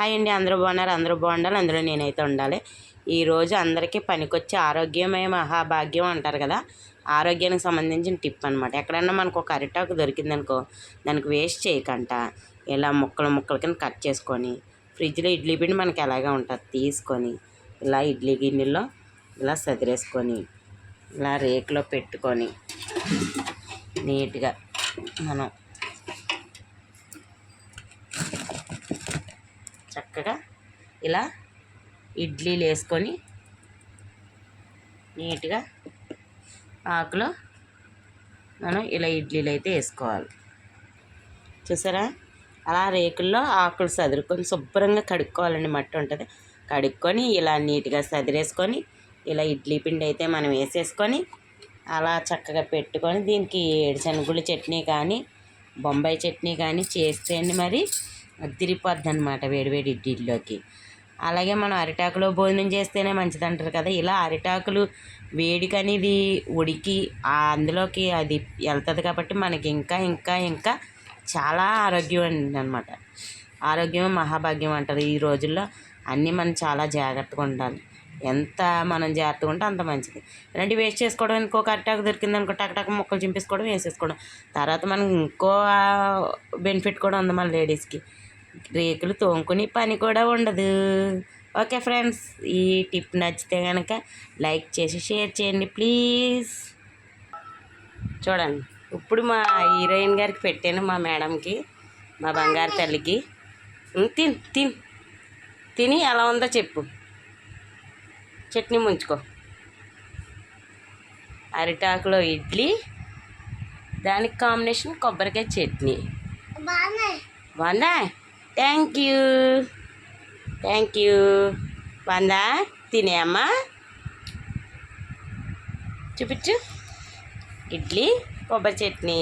Hi అండి. అందరూ బాగున్నారు? అందరూ బాగుండాలి? అందులో నేనైతే ఉండాలి. ఈరోజు అందరికీ పనికొచ్చే ఆరోగ్యమే మహాభాగ్యం అంటారు కదా ఆరోగ్యానికి సంబంధించిన టిప్ అనమాట ఎక్కడన్నా మనకు ఒక అరిటాకు దొరికిందనుకో దానికి వేస్ట్ చేయకంట. ఇలా ముక్కలు ముక్కల కింద కట్ చేసుకొని ఫ్రిడ్జ్లో ఇడ్లీ పిండి మనకి ఎలాగే ఉంటుంది తీసుకొని ఇలా ఇడ్లీ గిన్నెలో ఇలా సదిరేసుకొని ఇలా రేకులో పెట్టుకొని నీట్గా మనం చక్కగా ఇలా ఇడ్లీలు వేసుకొని నీట్గా ఆకులో మనం ఇలా ఇడ్లీలు అయితే వేసుకోవాలి. చూసారా? అలా రేకుల్లో ఆకులు సదురుకొని శుభ్రంగా కడుక్కోవాలండి. మట్టి ఉంటుంది. కడుక్కొని ఇలా నీట్గా సదిరేసుకొని ఇలా ఇడ్లీ పిండి అయితే మనం వేసేసుకొని అలా చక్కగా పెట్టుకొని దీనికి ఏడుశనగుళ్ళు చట్నీ కానీ బొంబాయి చట్నీ కానీ చేస్తే మరి తిరిగిపోద్ది అనమాట వేడివేడి ఇడ్లీలోకి అలాగే మనం అరిటాకులో భోజనం చేస్తేనే మంచిది అంటారు కదా. ఇలా అరిటాకులు వేడికనేది ఉడికి అందులోకి అది వెళ్తుంది కాబట్టి మనకి ఇంకా ఇంకా ఇంకా చాలా ఆరోగ్యం అనమాట ఆరోగ్యం మహాభాగ్యం అంటారు ఈ రోజుల్లో. అన్నీ మనం చాలా జాగ్రత్తగా ఉండాలి. ఎంత మనం జాగ్రత్తగా ఉంటే అంత మంచిది. ఇలాంటి వేస్ట్ చేసుకోవడం ఇంకొక అరిటాకు దొరికింది అనుకో టకటక మొక్కలు చింపేసుకోవడం వేసేసుకోవడం. తర్వాత మనకి ఇంకో బెనిఫిట్ కూడా ఉంది మన లేడీస్కి. రేకులు తోముకుని పని కూడా ఉండదు. ఓకే ఫ్రెండ్స్ ఈ టిప్ నచ్చితే కనుక లైక్ చేసి షేర్ చేయండి ప్లీజ్. చూడండి ఇప్పుడు మా హీరోయిన్ గారికి పెట్టాను మా మేడంకి మా బంగారు తల్లికి. తిన్ తిన్. తిని ఎలా ఉందో చెప్పు. చట్నీ ముంచుకో. అరిటాకులో ఇడ్లీ దానికి కాంబినేషన్ కొబ్బరికాయ చట్నీ. వందా థ్యాంక్ యూ థ్యాంక్ యూ వందా తినే అమ్మా. చూపించు. ఇడ్లీ కొబ్బరి చట్నీ.